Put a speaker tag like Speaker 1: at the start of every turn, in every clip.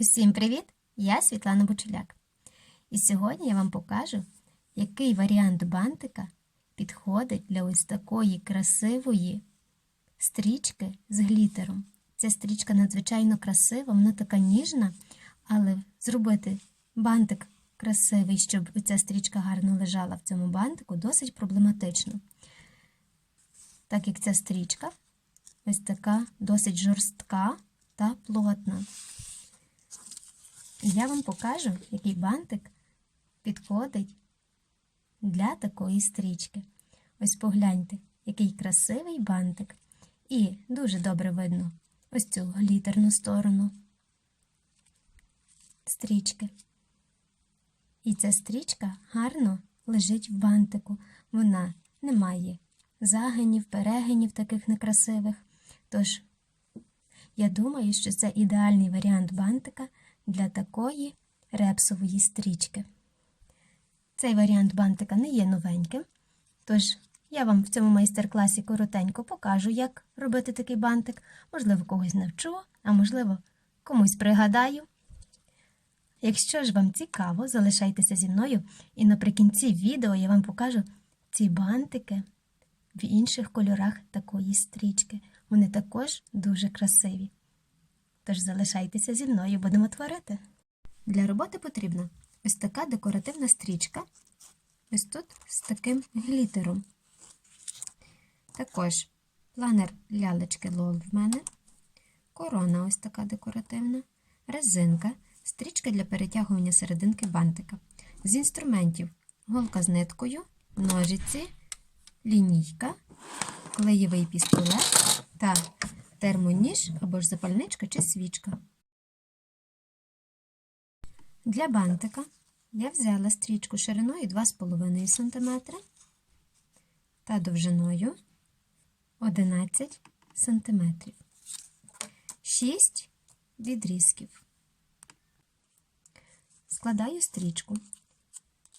Speaker 1: Усім привіт! Я Світлана Бочуляк. І сьогодні я вам покажу, який варіант бантика підходить для ось такої красивої стрічки з глітером. Ця стрічка надзвичайно красива, вона така ніжна, але зробити бантик красивий, щоб ця стрічка гарно лежала в цьому бантику, досить проблематично. Так як ця стрічка ось така досить жорстка та плотна. І я вам покажу, який бантик підходить для такої стрічки. Ось погляньте, який красивий бантик. І дуже добре видно ось цю глітерну сторону стрічки. І ця стрічка гарно лежить в бантику. Вона не має загинів, перегинів таких некрасивих. Тож, я думаю, що це ідеальний варіант бантика для такої репсової стрічки. Цей варіант бантика не є новеньким, тож я вам в цьому майстер-класі коротенько покажу, як робити такий бантик. Можливо, когось навчу, а можливо, комусь пригадаю. Якщо ж вам цікаво, залишайтеся зі мною, і наприкінці відео я вам покажу ці бантики в інших кольорах такої стрічки. Вони також дуже красиві. Тож залишайтеся зі мною, будемо творити. Для роботи потрібна ось така декоративна стрічка, ось тут з таким глітером. Також планер лялечки лол в мене, корона ось така декоративна, резинка, стрічка для перетягування серединки бантика. З інструментів голка з ниткою, ножиці, лінійка, клеєвий пістолет та термоніж або ж запальничка чи свічка. Для бантика я взяла стрічку шириною 2,5 см та довжиною 11 см. 6 відрізків. Складаю стрічку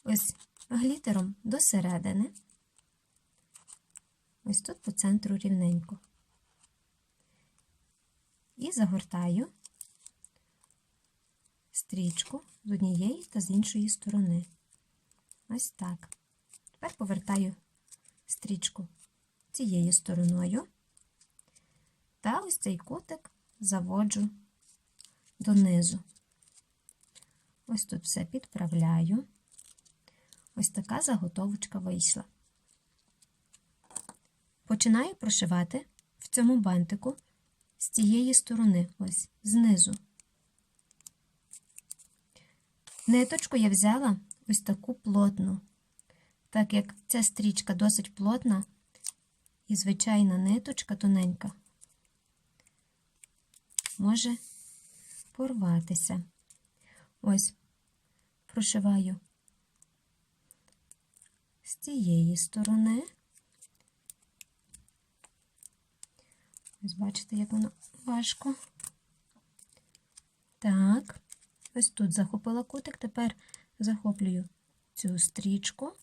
Speaker 1: ось глітером до середини, ось тут по центру рівненько. І загортаю стрічку з однієї та з іншої сторони. Ось так. Тепер повертаю стрічку цією стороною. Та ось цей кутик заводжу донизу. Ось тут все підправляю. Ось така заготовочка вийшла. Починаю прошивати в цьому бантику з цієї сторони, ось знизу. Ниточку я взяла ось таку плотну, так як ця стрічка досить плотна і звичайна ниточка тоненька може порватися. Ось прошиваю з цієї сторони. Ось бачите, як воно важко. Так, ось тут захопила кутик, тепер захоплюю цю стрічку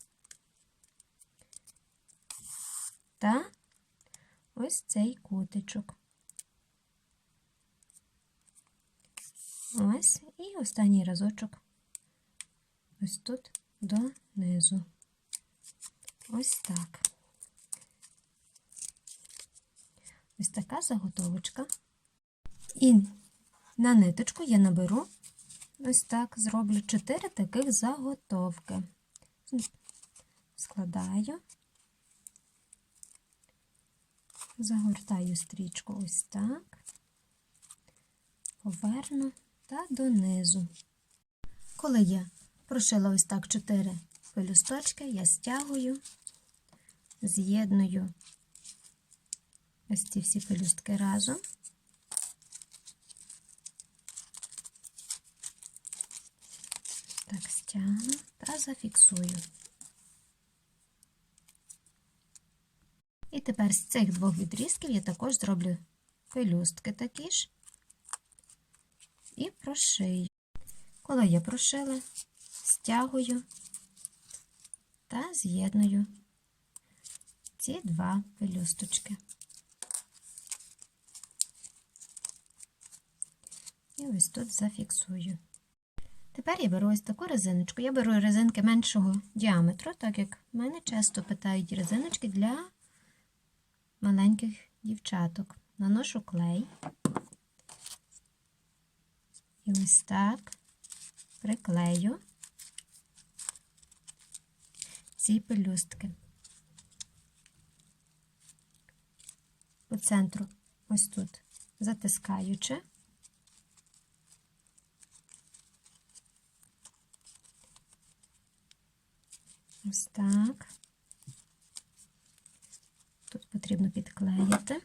Speaker 1: та ось цей кутичок. Ось і останній разочок ось тут донизу. Ось так. Ось така заготовочка. І на ниточку я наберу ось так, зроблю 4 таких заготовки. Складаю, загортаю стрічку ось так, поверну та донизу. Коли я прошила ось так 4 пелюсточки, я стягую, з'єдную ось ці всі пелюстки разом. Так, стягну та зафіксую. І тепер з цих двох відрізків я також зроблю пелюстки такі ж і прошию. Коли я прошила, стягую та з'єдную ці два пелюсточки. І ось тут зафіксую. Тепер я беру ось таку резиночку. Я беру резинки меншого діаметру, так як мене часто питають резиночки для маленьких дівчаток. Наношу клей. І ось так приклею ці пелюстки. По центру ось тут затискаючи. Ось так. Тут потрібно підклеїти.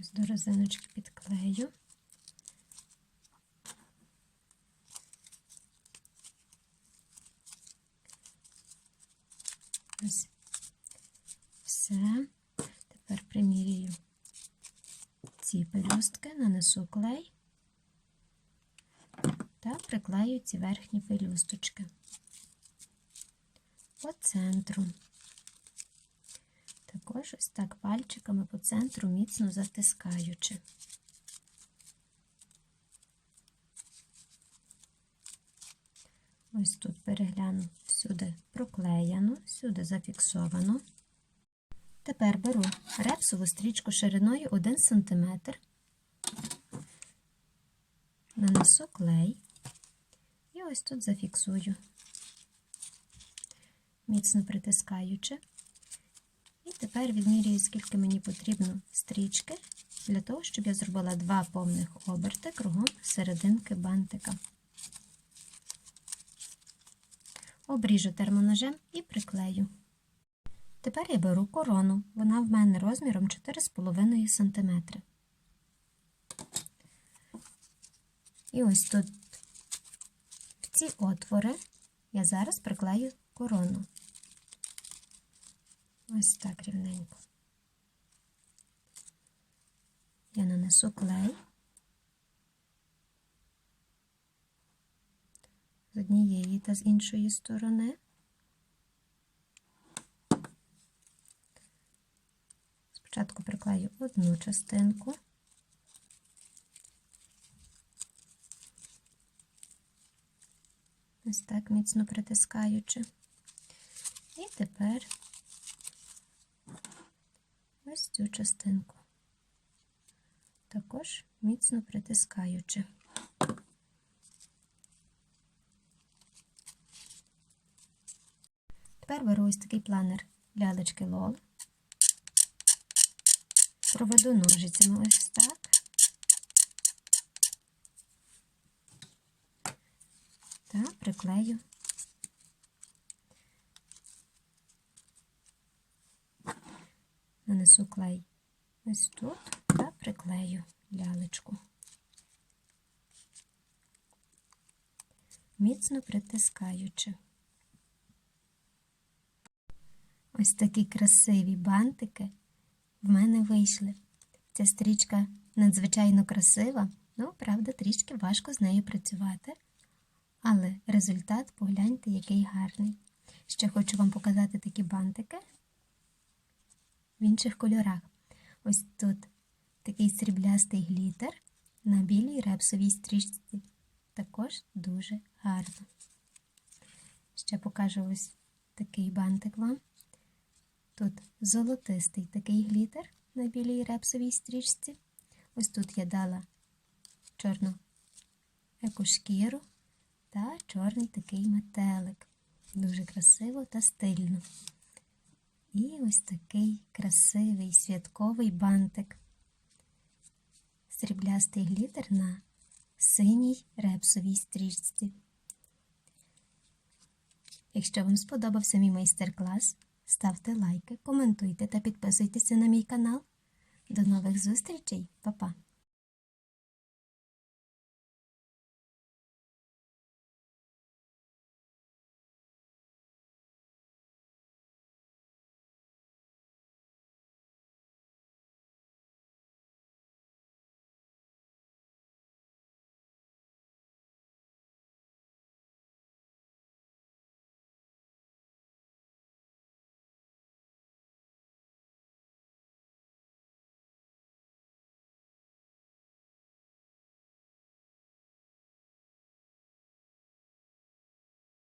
Speaker 1: Ось до резиночки підклею. Ось все. Тепер примірюю ці пелюстки, нанесу клей та приклею ці верхні пелюсточки по центру. Також ось так пальчиками по центру міцно затискаючи. Ось тут перегляну всюди проклеяно, всюди зафіксовано. Тепер беру репсову стрічку шириною 1 см, нанесу клей ось тут зафіксую, міцно притискаючи. І тепер відмірюю, скільки мені потрібно стрічки для того, щоб я зробила два повних оберти кругом серединки бантика. Обріжу термоножем і приклею. Тепер я беру корону, вона в мене розміром 4,5 см. І ось тут ці отвори я зараз приклею корону. Ось так рівненько. Я нанесу клей з однієї та з іншої сторони. Спочатку приклею одну частинку. Ось так міцно притискаючи. І тепер ось цю частинку, також міцно притискаючи. Тепер беру ось такий планер лялечки Лол. Проведу ножицями ось так. Та приклею нанесу клей ось тут та приклею лялечку. Міцно притискаючи. Ось такі красиві бантики в мене вийшли. Ця стрічка надзвичайно красива, ну, правда, трішки важко з нею працювати. Але результат, погляньте, який гарний. Ще хочу вам показати такі бантики в інших кольорах. Ось тут такий сріблястий глітер на білій репсовій стрічці. Також дуже гарно. Ще покажу ось такий бантик вам. Тут золотистий такий глітер на білій репсовій стрічці. Ось тут я дала чорну екошкіру та чорний такий метелик. Дуже красиво та стильно. І ось такий красивий святковий бантик. Сріблястий глітер на синій репсовій стрічці. Якщо вам сподобався мій майстер-клас, ставте лайки, коментуйте та підписуйтеся на мій канал. До нових зустрічей, Па-па!